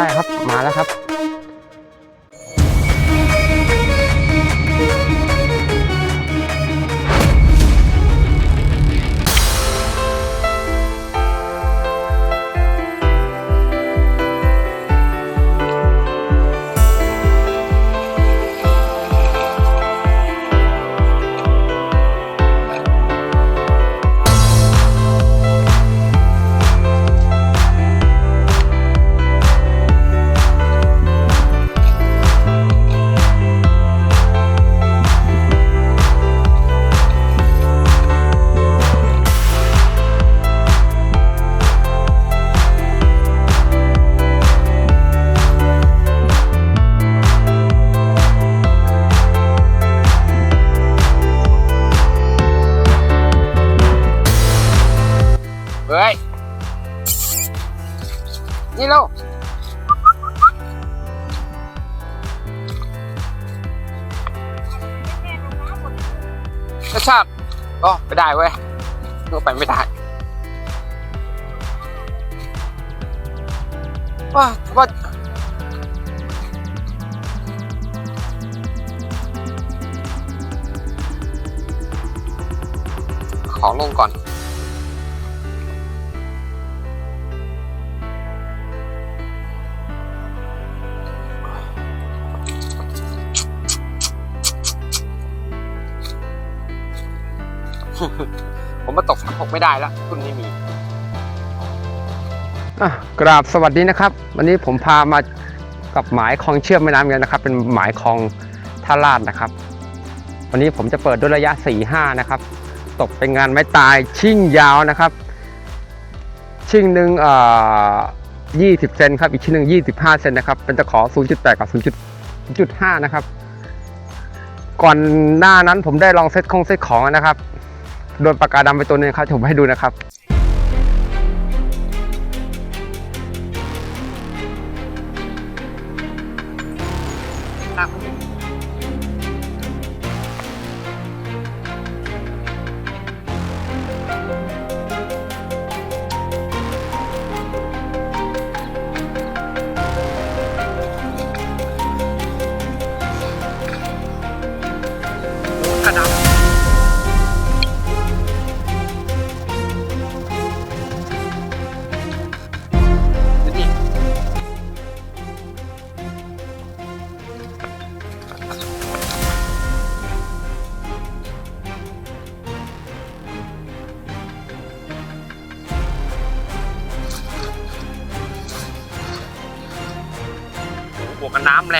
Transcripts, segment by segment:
ได้ครับมาแล้วครับ ไปไม่ได้ว้าว่าขอลงก่อน ไม่ได้แล้วคุณไม่มีกราบสวัสดีนะครับ วันนี้ผมพามากับหมายคลองเชื่อมแม่น้ำกันนะครับ เป็นหมายคลองท่าลาดนะครับ วันนี้ผมจะเปิดด้วยระยะ 4-5 นะครับ ตกเป็นงานไม้ตายชิ่งยาวนะครับ ชิ่งหนึ่งเอ่อ20 เซนครับ อีกชิ้นหนึ่ง25 เซนนะครับ เป็นตะขอ 0.8 กับ 0.5 นะครับ ก่อนหน้านั้นผมได้ลองเซตคงเซตของนะครับ โดนปากกาดำไปตัวหนึงครับผมให้ดูนะครับ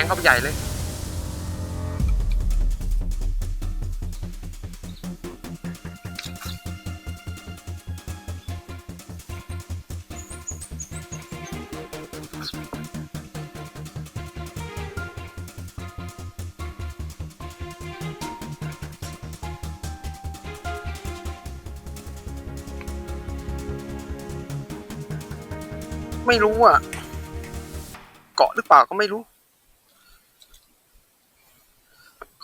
งเข้าไปใหญ่เลย ไม่รู้อะ เกาะหรือเปล่าก็ไม่รู้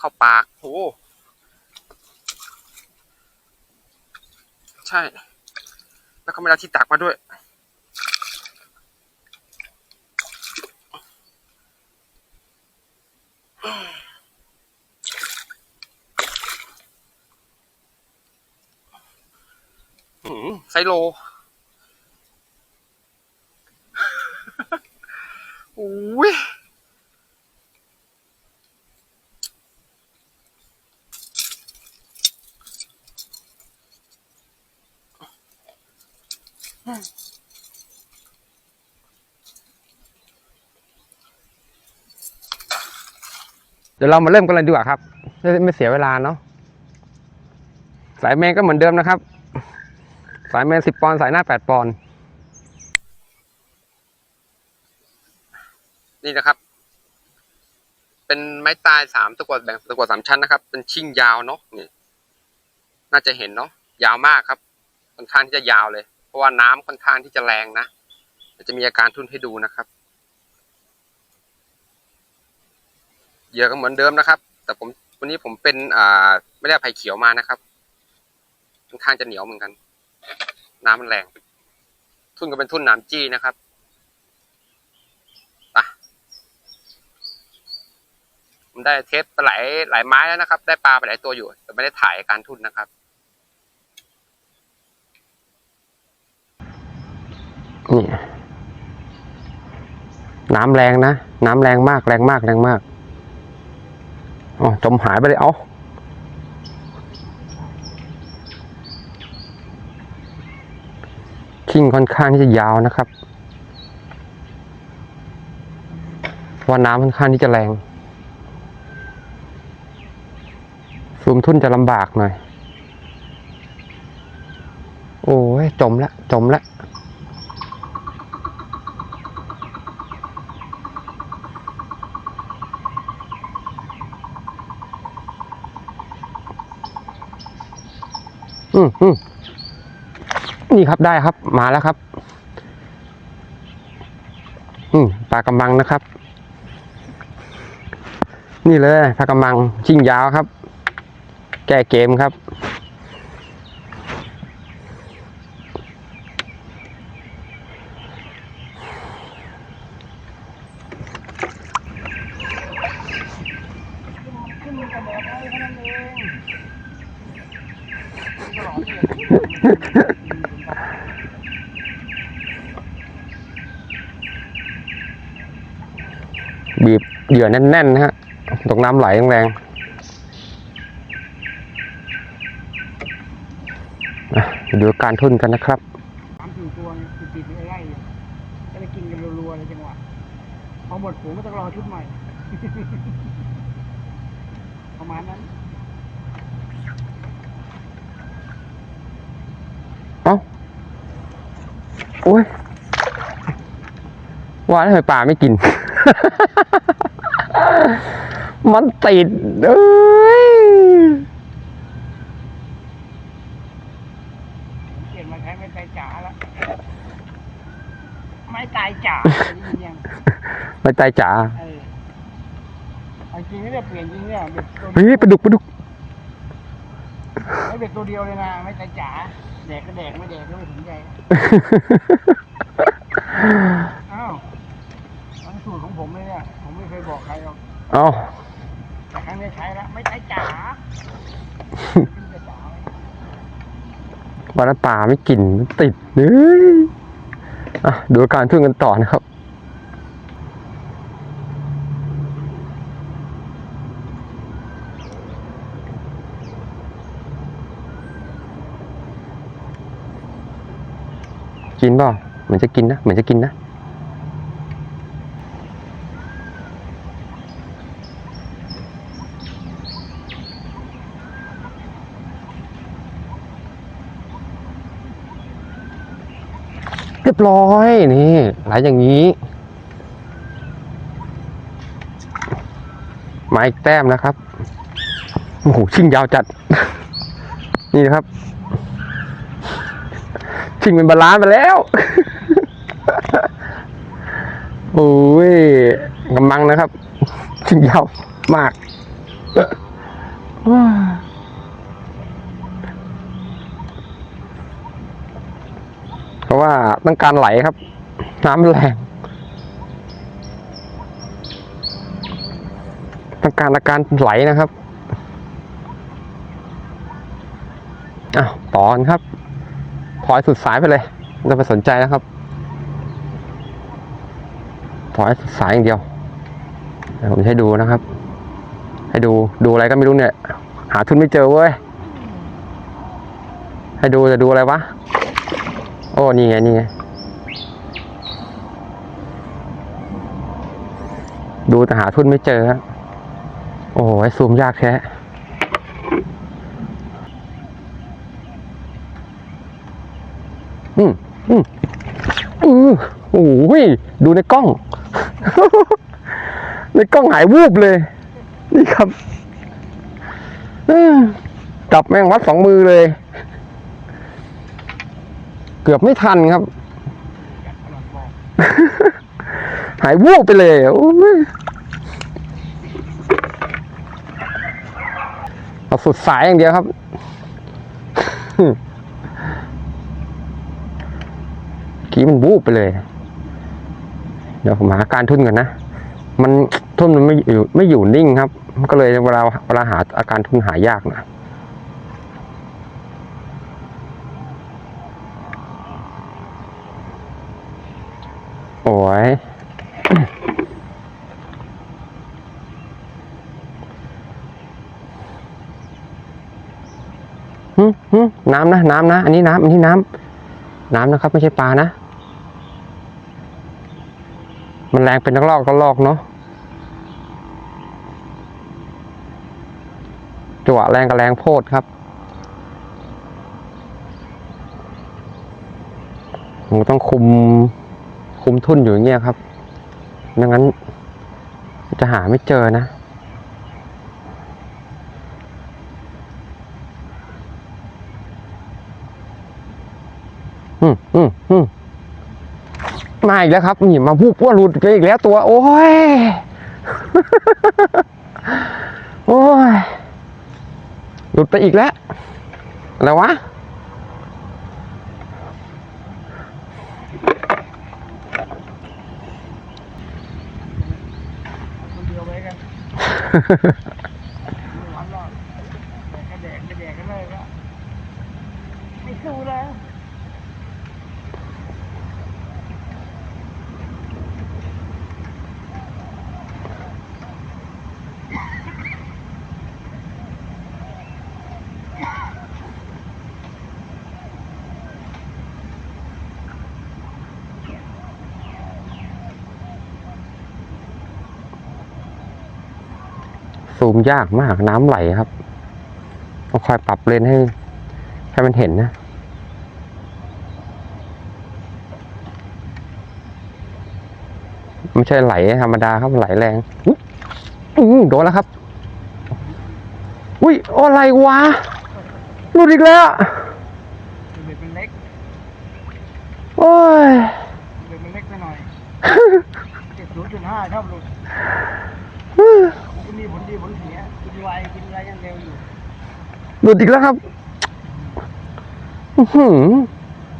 เข้าปากโหใช่ แล้วก็ไม่ได้ที่ตักมาด้วยหืมไซโลอุ้ย เดี๋ยวเรามาเริ่มกันเลยดีกว่าครับ ไม่เสียเวลาเนาะสายแมนก็เหมือนเดิมนะครับ สายแมนสิบปอนสายหน้าแปดปอนนี่นะครับ เป็นไม้ตายสามตะกวดแบ่งตะกวดสามชั้นนะครับ เป็นชิ่งยาวเนาะนี่ น่าจะเห็นเนาะยาวมากครับค่อนข้างที่จะยาวเลย ราะว่าน้ำค่อนข้างที่จะแรงนะจะมีอาการทุ่นให้ดูนะครับเหยื่อก็เหมือนเดิมนะครับ แต่ผมวันนี้ผมเป็นอ่าไม่ได้ไผ่เขียวมานะครับค่อนข้างจะเหนียวเหมือนกัน น้ำมันแรง ทุ่นก็เป็นทุ่นหนามจี้นะครับผมได้เทปไปหลายหลายไม้แล้วนะครับ ได้ปลาไปหลายตัวอยู่ แต่ไม่ได้ถ่ายการทุ่นนะครับ น้ำแรงนะ น้ำแรงมากแรงมากแรงมากอ๋อจมหายไปเลยเอาชิ่งค่อนข้างที่จะยาวนะครับว่าน้ำค่อนข้างที่จะแรง ซูมทุ่นจะลำบากหน่อย โอ้ยจมละ จมละ อืมอืมนี่ครับได้ครับ มาแล้วครับ อืมปลากระมังนะครับ นี่เลยปลากระมังชิงยาวครับ แก้เกมครับ ขึ้นกระบอกให้แค่นั้นเองตลอดเลย บีบเห ยื่อแน่นๆนะฮะตกน้ำไหลแรงๆอะไปดูการทุ่นกันนะครับสามสี่ตัวเนี่ยติดติดๆไล่ๆอยู่ก็เลยกินกันรัวๆเลยจังหวะพอหมดฝูงก็ต้องรอชุดใหม่ ประมาณนั้นเอ้าโอ้ยว่าแล้วทำไมป่าไม่กิน มันติดเอ้ยเปลี่ยนมาใช้ไม้ตายจ๋าละไม้ตายจ๋าได้ยินยังไม่ตายจ๋าเออเอาจริงเนี่ยเปลี่ยนจริงเนี่ยเบ็ดตัวเฮ้ยปลาดุกปลาดุกไม่เบ็ดตัวเดียวเลยนะไม้ตายจ๋าแดกก็แดกไม่แดกก็ไม่สนใจอ้าวมัน สูตรของผมเลยเนี่ย ผมไม่เคยบอกใครหรอกเอาแต่ครั้งนี้ใช้แล้วไม่ใช้จ๋าขึ้นจะจ๋าไว้วันนั้นป่าไม่กินมันติดเฮ้ยอะดูอาการทุ่นกันต่อนะครับ กินเปล่าเหมือนจะกินนะ เหมือนจะกินนะ เรียบร้อยนี่ไหลอย่างนี้มาอีกแต้มนะครับ โอ้โห ชิงยาวจัด นี่นะครับ ชิงเป็นบาลานซ์ไปแล้ว โอ้ยกำลังนะครับ ชิงยาวมาก เพ ต้องการไหลครับ น้ำแรงต้องการอาการไหลนะครับอ้าวต่อนครับถอยสุดสายไปเลยไม่ต้องไปสนใจนะครับถอยสุดสายอย่างเดียวผมให้ดูนะครับ ให้ดูดูอะไรก็ไม่รู้เนี่ย หาทุนไม่เจอเว้ยให้ดูจะดูอะไรวะ โอ้ นี่ไง นี่ไง ดูแต่หาทุนไม่เจอฮะโอ้โหซูมยากแท้อืมอืมอือโอ้ยดูในกล้อง ในกล้องหายวูบเลย นี่ครับจับแมงวัดสองมือเลย เกือบไม่ทันครับ หายวูบไปเลยโอ้ย เอาสุดสายอย่างเดียวครับ กี้มันบูบไปเลย เดี๋ยวผมหาการทุ่นก่อนนะ มันทุ่นมันไม่อยู่ไม่อยู่นิ่งครับมันก็เลยเวลาเวลาหาอาการทุ่นหายากนะโอ้ย น้ำนะน้ำนะ อันนี้น้ำอันนี้น้ำน้ำนะครับ ไม่ใช่ปลานะ มันแรงเป็นนักลอกก็ลอกเนาะจังหวะแรงกับแรงโพดครับผมต้องคุมคุมทุ่นอยู่อย่างเงี้ยครับไม่งั้นจะหาไม่เจอนะ มอืมอืมมาอีกแล้วครับนี่มาพูดว่าหลุดไปอีกแล้วตัว โอ้ย โอ้ย หลุดไปอีกแล้ว อะไรวะคนเดียวไว้กันไม่หวานหรอกแต่กระแดกกระแดกกันเลยก็ไม่สู้แล้ว ซูมยากมากน้ำไหลครับต้องคอยปรับเลนให้ ให้มันเห็นนะไม่ใช่ไหลธรรมดาครับไหลแรงอุ้ยโดนแล้วครับ อุ้ยอะไรวะหลุดอีกแล้ว เบ็ดมันเล็ก โอ้ย เบ็ดมันเล็กไปหน่อยเจ็ดศูนย์จุดห้าชอบหลุดคุณมีผลดีผลเสียกินไวกินไรยังเร็วอยู่ หลุดอีกแล้วครับอื้อหือ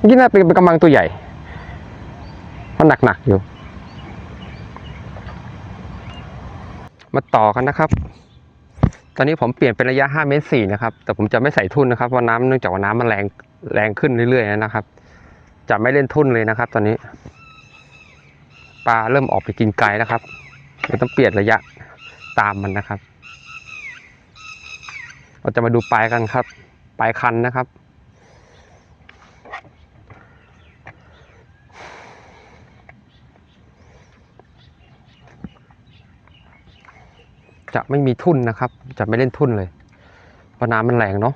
นี่น่าเป็นกำลังตัวใหญ่เพราะหนักๆอยู่ มาต่อกันนะครับ ตอนนี้ผมเปลี่ยนเป็นระยะ5เมตร4นะครับ แต่ผมจะไม่ใส่ทุ่นนะครับเพราะน้ำเนื่องจากว่าน้ำมันแรงแรงขึ้นเรื่อยๆนะครับ จะไม่เล่นทุ่นเลยนะครับ ตอนนี้ปลาเริ่มออกไปกินไกลแล้วครับเลยต้องเปลี่ยนระยะตามมันนะครับ เราจะมาดูปลายกันครับ ปลายคันนะครับ จะไม่มีทุ่นนะครับ จะไม่เล่นทุ่นเลยเพราะน้ำมันแรงเนาะ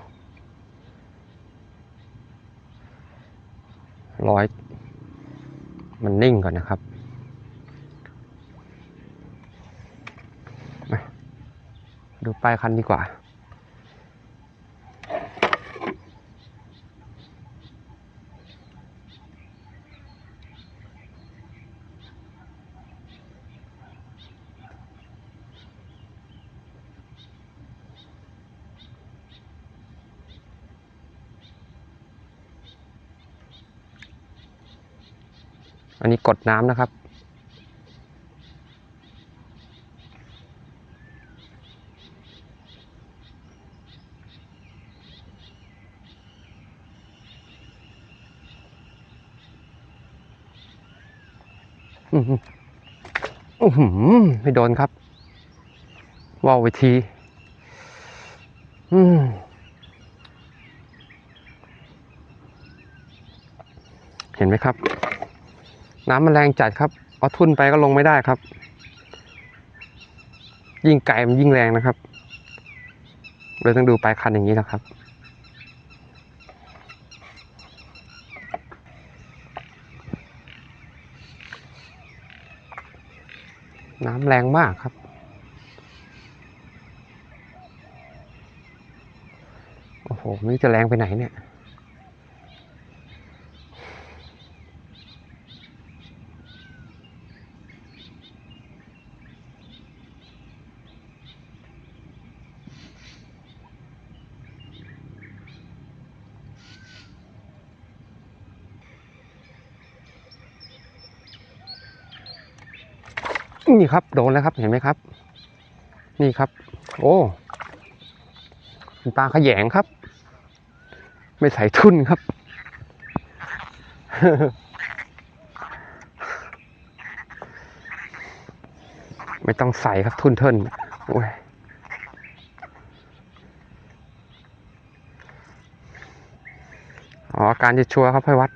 ร้อยมันนิ่งก่อนนะครับดูปลายคันดีกว่า อันนี้กดน้ำนะครับ อือหืออื้อหือไม่โดนครับว่าวไปที อืมเห็นไหมครับ น้ำมันแรงจัดครับ เอาทุ่นไปก็ลงไม่ได้ครับ ยิ่งไกลมันยิ่งแรงนะครับเลยต้องดูปลายคันอย่างนี้นะครับน้ำแรงมากครับ โอ้โหไม่รู้จะแรงไปไหนเนี่ย นี่ครับโดนแล้วครับเห็นไหมครับ นี่ครับ โอ้เป็นปลาขยงครับ ไม่ใส่ทุนครับ ไม่ต้องใส่ครับทุนเทินโอ้ยอ๋อการจะชัวร์ครับให้วัด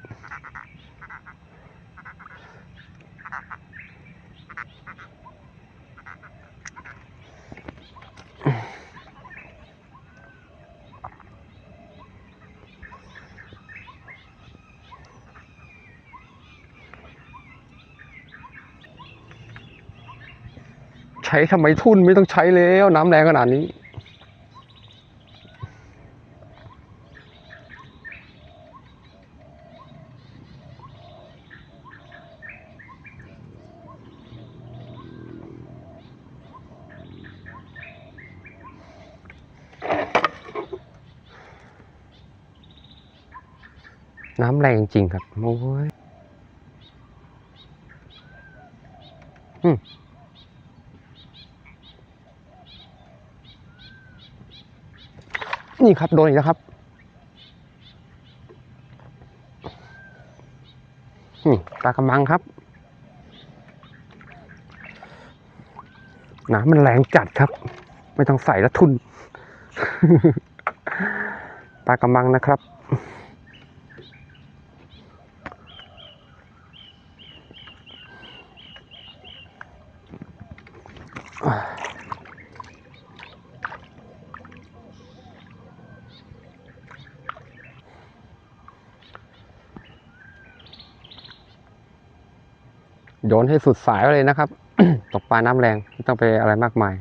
ช้ทำไมทุ่นไม่ต้องใช้แล้วน้ำแรงขนาดนี้ น้ำแรงจริงครับโอ้ยอืม นี่ครับโดนอีกแล้วครับนี่ปลากระมังครับน้ำมันแรงจัดครับ ไม่ต้องใส่ละทุนปลากระมังนะครับ โยนให้สุดสายไว้เลยนะครับ ตกปลาน้ำแรงไม่ต้องไปอะไรมากมาย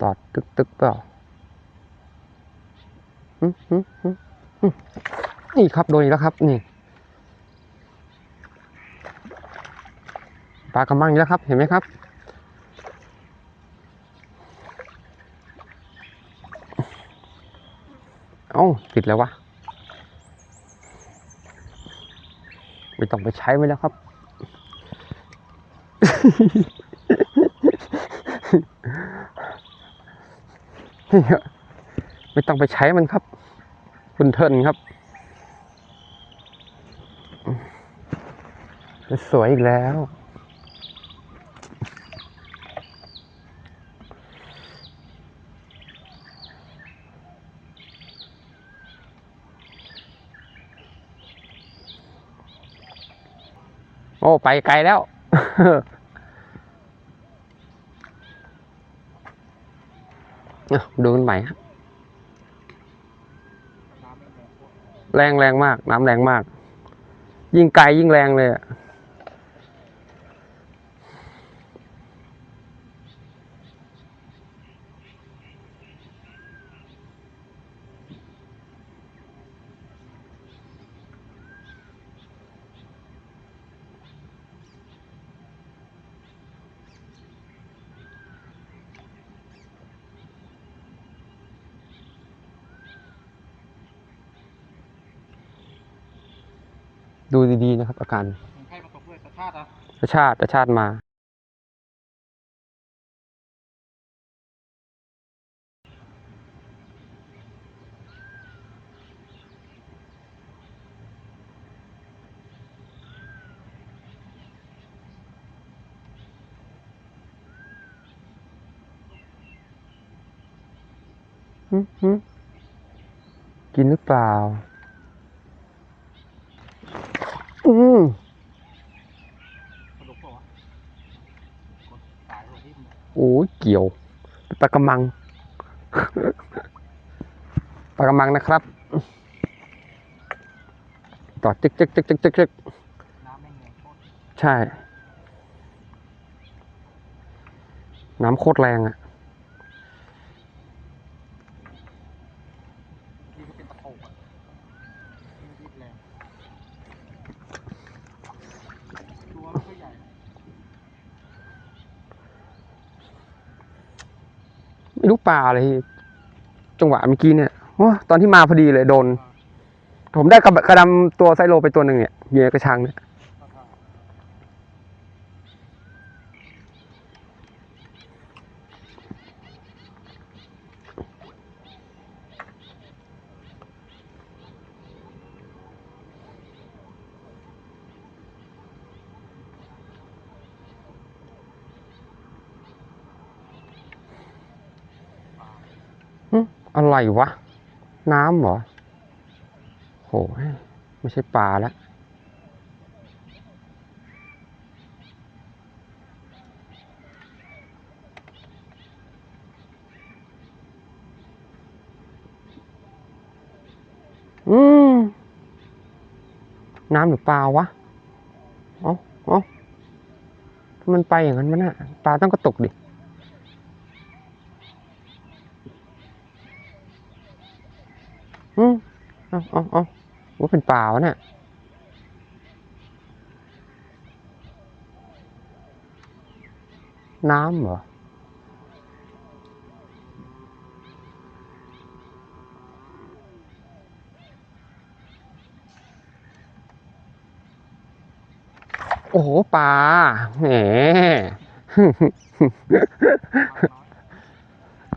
ตอดตึกตึกเปล่าหึหึหึหึนี่ครับโดนอีกแล้วครับ นี่ปลากระมังอีกแล้วครับ เห็นไหมครับ เอ้าติดแล้ววะ ไม่ต้องไปใช้ไว้แล้วครับ ไม่ต้องไปใช้มันครับ คุณเทินครับสวยอีกแล้ว โอ้ ไปไกลแล้ว อะ ดูกันใหม่ฮะแรงแรงแรงมาก น้ำแรงมาก ยิ่งไกลยิ่งแรงเลยอะ ดูดีๆนะครับ อาการผมให้มาตกด้วยแต่ชาติอะประชาติประชาติมาหึหึกินหรือเปล่า อืมโอ้ยเกี่ยวปลากระมังปลากระมังนะครับต่อจึกจึกจึกจึกจึกจึกใช่ น้ำโคตรแรงอะ่ะ ที่ก็เป็นตะโขบอะที่รีบแรงตัวไม่ค่อยใหญ่ ลูกปลาอะไรจังหวะเมื่อกี้เนี่ยโอ้ตอนที่มาพอดีเลยโดน ผมได้กระดำตัวไซโลไปตัวหนึ่งเนี่ยเยู่ในกระชังเนี่ย ราคา อะไร วะ น้ำเหรอโหไม่ใช่ปลาแล้วอืมน้ำหรือปลาวะ เอ๋ออ๋อถ้ามันไปอย่างนั้นมันน่ะปลาต้องกระตกดิ อืม เอาเอาเอาว่าเป็นปลาวะเนี่ยน้ำเหรอ โอ้โหปลาแหม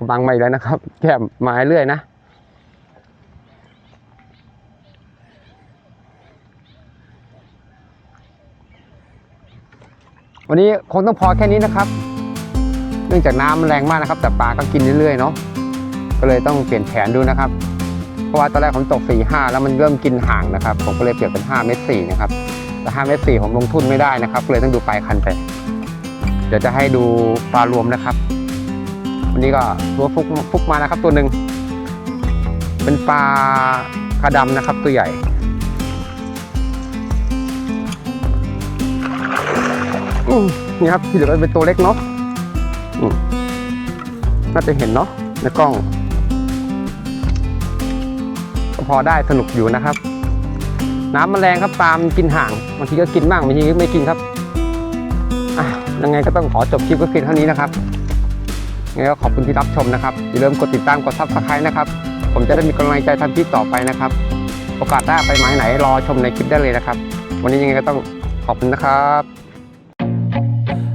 บังมาอีกแล้วนะครับ แก้มไม้เรื่อยนะ วันนี้คงต้องพอแค่นี้นะครับ เนื่องจากน้ำมันแรงมากนะครับ แต่ปลาก็กินเรื่อยๆเนาะก็เลยต้องเปลี่ยนแผนดูนะครับ เพราะว่าตอนแรกผมตก4 5แล้วมันเริ่มกินห่างนะครับ ผมก็เลยเปลี่ยนเป็น5เมตร4นะครับแต่5เมตร4ผมลงทุนไม่ได้นะครับก็เลยต้องดูปลายคันไป เดี๋ยวจะให้ดูปลารวมนะครับ วันนี้ก็ตัวฟุกฟุกมานะครับตัวหนึ่งเป็นปลาคาดำนะครับตัวใหญ่ นี่ครับที่เหลือเป็นตัวเล็กเนาะน่าจะเห็นเนาะในกล้องก็พอได้สนุกอยู่นะครับ น้ำมันแรงครับปลามกินห่างบางทีก็กินบ้างบางทีก็ไม่กินครับยังไงก็ต้องขอจบคลิปก็เพียงเท่านี้นะครับยังไงก็ขอบคุณที่รับชมนะครับอย่าลืมกดติดตามกดซับสไครต์นะครับ ผมจะได้มีกำลังใจทำคลิปต่อไปนะครับ โอกาสหน้าไปหมายไหนรอชมในคลิปได้เลยนะครับ วันนี้ยังไงก็ต้องขอบคุณนะครับ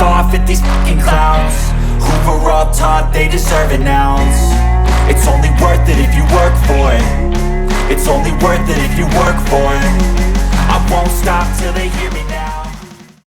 off at these fucking clowns. Who were all taught they deserve an ounce. It's only worth it if you work for it. It's only worth it if you work for it. I won't stop till they hear me